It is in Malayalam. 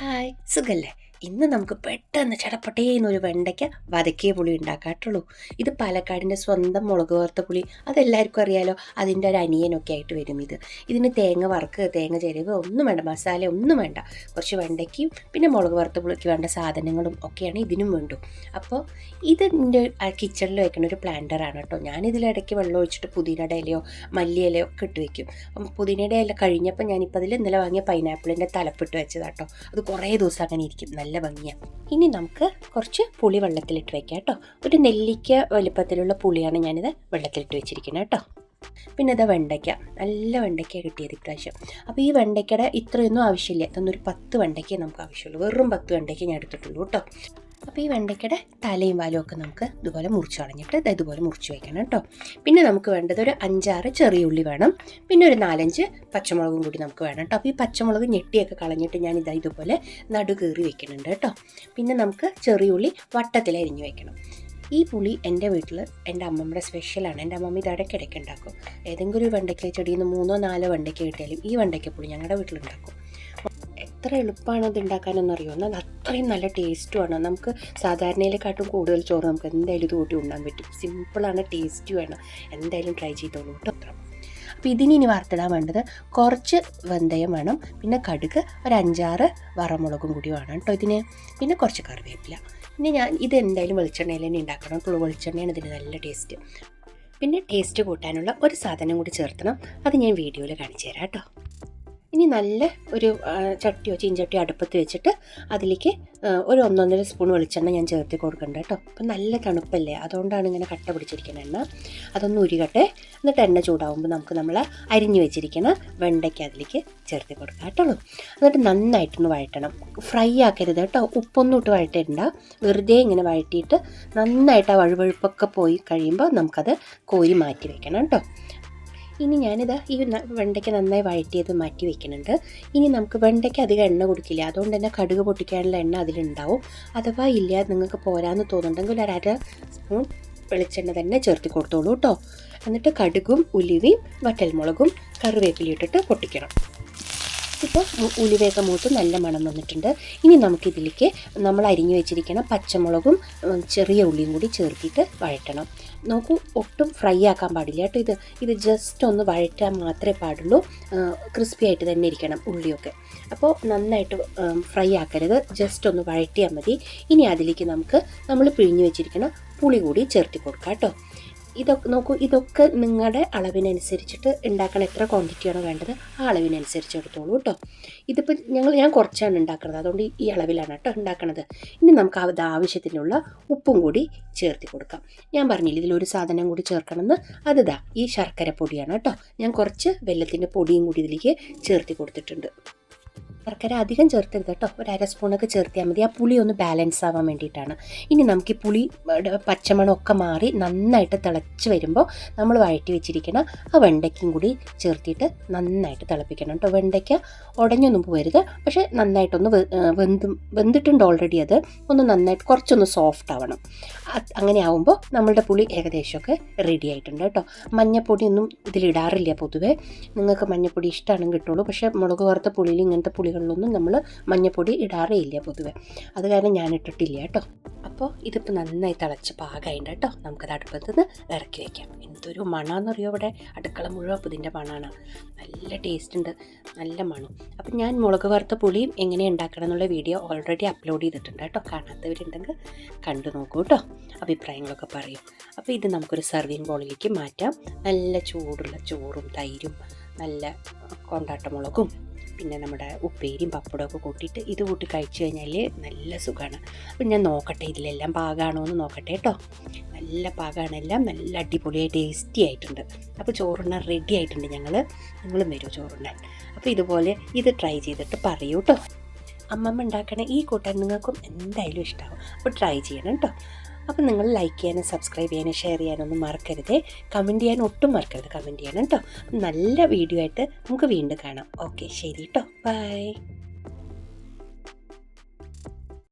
ഹായ്. സുഖല്ലേ? ഇന്ന് നമുക്ക് പെട്ടെന്ന് ചടപ്പട്ടേന്നൊരു വെണ്ടയ്ക്ക വതക്കിയ പുളി ഉണ്ടാക്കാട്ടുള്ളൂ. ഇത് പാലക്കാടിന്റെ സ്വന്തം മുളക് വറുത്ത പുളി. അതെല്ലാവർക്കും അറിയാലോ അതിന്റെ ഒരു അനിയനൊക്കെ ആയിട്ട് വരും ഇത്. ഇതിന് തേങ്ങ വറുക്ക് തേങ്ങ ചെരുവ് ഒന്നും വേണ്ട മസാല ഒന്നും വേണ്ട. കുറച്ച് വെണ്ടയ്ക്കയും പിന്നെ മുളക് വറുത്ത പുളിക്ക് വേണ്ട സാധനങ്ങളും ഒക്കെയാണ് ഇതിനും വേണ്ടു. അപ്പോൾ ഇതിന്റെ കിച്ചണിൽ വെക്കുന്ന ഒരു പ്ലാന്ററാണ് കേട്ടോ. ഞാനിതിലിടയ്ക്ക് വെള്ളം ഒഴിച്ചിട്ട് പുതിനയുടെ ഇലയോ മല്ലി ഇലയോ ഒക്കെ ഇട്ട് വെക്കും. അപ്പം പുതിനയുടെ ഇല കഴിഞ്ഞപ്പോൾ ഞാനിപ്പോൾ അതിൽ ഇന്നലെ വാങ്ങിയ പൈനാപ്പിളിന്റെ തലപ്പിട്ട് വെച്ചതാട്ടോ. അത് കുറേ ദിവസം അങ്ങനെ ഇരിക്കും. നല്ല ഭംഗിയാണ് ഇനി നമുക്ക് കുറച്ച് പുളി വെള്ളത്തിലിട്ട് വെക്കാം കേട്ടോ. ഒരു നെല്ലിക്ക വലുപ്പത്തിലുള്ള പുളിയാണ് ഞാനിത് വെള്ളത്തിലിട്ട് വെച്ചിരിക്കുന്നത് കേട്ടോ. പിന്നെ ഇതാ വെണ്ടയ്ക്ക. നല്ല വെണ്ടയ്ക്ക കിട്ടിയത് ഇപ്രാവശ്യം. അപ്പോൾ ഈ വെണ്ടയ്ക്കയുടെ ഇത്രയൊന്നും ആവശ്യമില്ല. ഇതൊന്നൊരു പത്ത് വെണ്ടയ്ക്കേ നമുക്ക് ആവശ്യമുള്ളൂ. വെറും പത്ത് വെണ്ടയ്ക്ക ഞാൻ എടുത്തിട്ടുള്ളൂ കേട്ടോ. അപ്പോൾ ഈ വെണ്ടയ്ക്കയുടെ തലയും വാലും ഒക്കെ നമുക്ക് ഇതുപോലെ മുറിച്ച് കളഞ്ഞിട്ട് ഇത് ഇതുപോലെ മുറിച്ച് വയ്ക്കണം കേട്ടോ. പിന്നെ നമുക്ക് വേണ്ടത് ഒരു അഞ്ചാറ് ചെറിയ ഉള്ളി വേണം. പിന്നെ ഒരു നാലഞ്ച് പച്ചമുളകും കൂടി നമുക്ക് വേണം കേട്ടോ. അപ്പോൾ ഈ പച്ചമുളക് ഞെട്ടിയൊക്കെ കളഞ്ഞിട്ട് ഞാൻ ഇതാ ഇതുപോലെ നടു കീറി വെക്കുന്നുണ്ട് കേട്ടോ. പിന്നെ നമുക്ക് ചെറിയ ഉള്ളി വട്ടത്തിൽ അരിഞ്ഞ് വെക്കണം. ഈ പുളി എന്റെ വീട്ടിൽ എന്റെ അമ്മമ്മയുടെ സ്പെഷ്യലാണ് എന്റെ അമ്മമ്മ ഇത് ഉണ്ടാക്കും. ഏതെങ്കിലും ഒരു വെണ്ടയ്ക്ക ചെടിയിൽ നിന്ന് മൂന്നോ നാലോ വെണ്ടയ്ക്ക കിട്ടിയാലും ഈ വെണ്ടയ്ക്ക പുളി ഞങ്ങളുടെ വീട്ടിലുണ്ടാക്കും എത്ര എളുപ്പമാണ് ഇത് ഉണ്ടാക്കാനെന്നറിയോ? എന്നാൽ അത്രയും നല്ല ടേസ്റ്റുമാണ്. നമുക്ക് സാധാരണയിലെക്കാട്ടും കൂടുതൽ ചോറ് നമുക്ക് എന്തായാലും ഇത് കൂട്ടി ഉണ്ടാൻ പറ്റും. സിമ്പിളാണ് ടേസ്റ്റുമാണ് എന്തായാലും ട്രൈ ചെയ്തോളൂ കേട്ടോ അപ്പോൾ ഇതിന് ഇനി വറുത്തിടാൻ വേണ്ടത് കുറച്ച് വെന്തയം വേണം. പിന്നെ കടുക് ഒരു അഞ്ചാറ് വറമുളകും കൂടി വേണം കേട്ടോ ഇതിന്. പിന്നെ കുറച്ച് കറിവേപ്പില. പിന്നെ ഞാൻ ഇത് എന്തായാലും വെളിച്ചെണ്ണയിൽ തന്നെ ഉണ്ടാക്കണം കേട്ടോ. വെളിച്ചെണ്ണയാണ് ഇതിന് നല്ല ടേസ്റ്റ്. പിന്നെ ടേസ്റ്റ് കൂട്ടാനുള്ള ഒരു സാധനം കൂടി ചേർത്തണം. അത് ഞാൻ വീഡിയോയിൽ കാണിച്ചു തരാം കേട്ടോ. ഇനി നല്ല ഒരു ചട്ടിയോ ചീഞ്ചട്ടിയോ അടുപ്പത്ത് വെച്ചിട്ട് അതിലേക്ക് ഒരു ഒന്നൊന്നര സ്പൂൺ വെളിച്ചെണ്ണ ഞാൻ ചേർത്ത് കൊടുക്കണ്ട കേട്ടോ. അപ്പം നല്ല തണുപ്പല്ലേ? അതുകൊണ്ടാണ് ഇങ്ങനെ കട്ട പിടിച്ചിരിക്കുന്ന എണ്ണ. അതൊന്ന് ഉരുകട്ടെ. എന്നിട്ട് എണ്ണ ചൂടാവുമ്പോൾ നമുക്ക് നമ്മൾ അരിഞ്ഞു വെച്ചിരിക്കുന്ന വെണ്ടയ്ക്ക് അതിലേക്ക് ചേർത്ത് കൊടുക്കാം കേട്ടോ. എന്നിട്ട് നന്നായിട്ടൊന്ന് വഴറ്റണം. ഫ്രൈ ആക്കരുത് കേട്ടോ. ഉപ്പൊന്നും ഇട്ട് വഴറ്റണ്ട വെറുതെ ഇങ്ങനെ വഴറ്റിയിട്ട് നന്നായിട്ട് ആ വഴുവഴുപ്പൊക്കെ പോയി കഴിയുമ്പോൾ നമുക്കത് കോരി മാറ്റി വെക്കണം കേട്ടോ. ഇനി ഞാനിത് ഈ വെണ്ടയ്ക്ക നന്നായി വഴറ്റിയത് മാറ്റി വെക്കുന്നുണ്ട്. ഇനി നമുക്ക് വെണ്ടയ്ക്ക് അധികം എണ്ണ കൊടുക്കില്ല. അതുകൊണ്ട് തന്നെ കടുക് പൊട്ടിക്കാനുള്ള എണ്ണ അതിലുണ്ടാവും. അഥവാ ഇല്ല നിങ്ങൾക്ക് പോരാന്ന് തോന്നുന്നുണ്ടെങ്കിൽ ഒരു അര സ്പൂൺ വെളിച്ചെണ്ണ തന്നെ ചേർത്ത് കൊടുത്തോളൂ കേട്ടോ എന്നിട്ട് കടുകും ഉലുവയും വറ്റൽമുളകും കറിവേപ്പിലയും ഇട്ടിട്ട് പൊട്ടിക്കണം. ഇപ്പോൾ ഉലുവയൊക്കെ മൂത്ത് നല്ല മണം വന്നിട്ടുണ്ട്. ഇനി നമുക്കിതിലേക്ക് നമ്മൾ അരിഞ്ഞു വെച്ചിരിക്കുന്ന പച്ചമുളകും ചെറിയ ഉള്ളിയും കൂടി ചേർത്തിട്ട് വഴറ്റണം. നോക്കൂ ഒട്ടും ഫ്രൈ ആക്കാൻ പാടില്ല കേട്ടോ ഇത്. ഇത് ജസ്റ്റ് ഒന്ന് വഴറ്റാൻ മാത്രമേ പാടുള്ളൂ. ക്രിസ്പി ആയിട്ട് തന്നെ ഇരിക്കണം ഉള്ളിയൊക്കെ. അപ്പോൾ നന്നായിട്ട് ഫ്രൈ ആക്കരുത്. ജസ്റ്റ് ഒന്ന് വഴറ്റിയാൽ മതി. ഇനി അതിലേക്ക് നമുക്ക് നമ്മൾ പിഴിഞ്ഞു വെച്ചിരിക്കുന്ന പുളി കൂടി ചേർത്തി കൊടുക്കാം കേട്ടോ. ഇതൊക്കെ നോക്കൂ ഇതൊക്കെ നിങ്ങളുടെ അളവിനനുസരിച്ചിട്ട് ഉണ്ടാക്കണ എത്ര ക്വാണ്ടിറ്റിയാണോ വേണ്ടത് ആ അളവിനനുസരിച്ച് എടുത്തോളൂ കേട്ടോ ഇതിപ്പോൾ ഞങ്ങൾ ഞാൻ കുറച്ചാണ് ഉണ്ടാക്കുന്നത്. അതുകൊണ്ട് ഈ അളവിലാണ് കേട്ടോ ഉണ്ടാക്കുന്നത് ഇനി നമുക്ക് അത് ആവശ്യത്തിനുള്ള ഉപ്പും കൂടി ചേർത്തി കൊടുക്കാം. ഞാൻ പറഞ്ഞില്ല ഇതിലൊരു സാധനം കൂടി ചേർക്കണമെന്ന്? അത് ദാ ഈ ശർക്കര പൊടിയാണ് കേട്ടോ ഞാൻ കുറച്ച് വെല്ലത്തിന്റെ പൊടിയും കൂടി ഇതിലേക്ക് ചേർത്തി കൊടുത്തിട്ടുണ്ട്. ശർക്കര അധികം ചേർത്തരുത് കേട്ടോ. ഒരു അര സ്പൂണൊക്കെ ചേർത്തിയാൽ മതി. ആ പുളി ഒന്ന് ബാലൻസ് ആവാൻ വേണ്ടിയിട്ടാണ്. ഇനി നമുക്ക് ഈ പുളി പച്ചമണമൊക്കെ മാറി നന്നായിട്ട് തിളച്ച് വരുമ്പോൾ നമ്മൾ വഴറ്റി വെച്ചിരിക്കണം ആ വെണ്ടയ്ക്കയും കൂടി ചേർത്തിട്ട് നന്നായിട്ട് തിളപ്പിക്കണം കേട്ടോ. വെണ്ടയ്ക്ക ഉടഞ്ഞൊന്നും പോകരുത് പക്ഷേ നന്നായിട്ടൊന്ന് വെന്ത് വെന്തിട്ടുണ്ട് ഓൾറെഡി അത്. ഒന്ന് നന്നായിട്ട് കുറച്ചൊന്ന് സോഫ്റ്റ് ആവണം. അങ്ങനെ ആവുമ്പോൾ നമ്മളുടെ പുളി ഏകദേശമൊക്കെ റെഡി ആയിട്ടുണ്ട് കേട്ടോ. മഞ്ഞപ്പൊടിയൊന്നും ഇതിലിടാറില്ല പൊതുവേ. നിങ്ങൾക്ക് മഞ്ഞപ്പൊടി ഇഷ്ടമാണെങ്കിൽ കിട്ടുള്ളൂ പക്ഷേ മുളക് വറുത്ത പുളിയിൽ ഇങ്ങനത്തെ പുളികളിലൊന്നും നമ്മൾ മഞ്ഞപ്പൊടി ഇടാറേ ഇല്ല പൊതുവേ. അത് കാരണം ഞാൻ ഇട്ടിട്ടില്ല കേട്ടോ. അപ്പോൾ ഇതിപ്പോൾ നന്നായി തിളച്ച് പാകമായിട്ട് കേട്ടോ. നമുക്കത് അടുപ്പത്ത് നിന്ന് ഇറക്കി വയ്ക്കാം എന്തൊരു മണമെന്നറിയോ ഇവിടെ അടുക്കള മുഴുവൻ അപ്പോൾ ഇതിന്റെ മണമാണ് നല്ല ടേസ്റ്റ് ഉണ്ട് നല്ല മണം. അപ്പം ഞാൻ മുളക് വറുത്ത പുളിയും എങ്ങനെ ഉണ്ടാക്കണം എന്നുള്ള വീഡിയോ ഓൾറെഡി അപ്ലോഡ് ചെയ്തിട്ടുണ്ട് കേട്ടോ. കാണാത്തവരുണ്ടെങ്കിൽ കണ്ടു നോക്കൂ കേട്ടോ. അഭിപ്രായങ്ങളൊക്കെ പറയും. അപ്പോൾ ഇത് നമുക്കൊരു സർവിങ് ബോളിലേക്ക് മാറ്റാം. നല്ല ചൂടുള്ള ചോറും തൈരും നല്ല കൊണ്ടാട്ടമുളകും പിന്നെ നമ്മുടെ ഉപ്പേരിയും പപ്പടമൊക്കെ കൂട്ടിയിട്ട് ഇത് കൂട്ടി കഴിച്ചു കഴിഞ്ഞാൽ നല്ല സുഖമാണ് അപ്പം ഞാൻ നോക്കട്ടെ ഇതിലെല്ലാം പാകമാണോ എന്ന് നോക്കട്ടെ കേട്ടോ നല്ല പാകമാണ് എല്ലാം നല്ല അടിപൊളിയായി ടേസ്റ്റി ആയിട്ടുണ്ട്. അപ്പോൾ ചോറുണ്ണാൻ റെഡി ആയിട്ടുണ്ട് ഞങ്ങൾ നിങ്ങളും വരൂ ചോറുണ്ണാൻ. അപ്പോൾ ഇതുപോലെ ഇത് ട്രൈ ചെയ്തിട്ട് പറയൂ കേട്ടോ അമ്മമ്മ ഉണ്ടാക്കണ ഈ കൂട്ടാൻ നിങ്ങൾക്കും എന്തായാലും ഇഷ്ടമാവും അപ്പോൾ ട്രൈ ചെയ്യണം കേട്ടോ അപ്പോൾ നിങ്ങൾ ലൈക്ക് ചെയ്യാനും സബ്സ്ക്രൈബ് ചെയ്യാനും ഷെയർ ചെയ്യാനൊന്നും മറക്കരുത്. കമന്റ് ചെയ്യാൻ ഒട്ടും മറക്കരുത്. കമന്റ് ചെയ്യണം കേട്ടോ നല്ല വീഡിയോ ആയിട്ട് നമുക്ക് വീണ്ടും കാണാം. ഓക്കെ ശരി കേട്ടോ ബൈ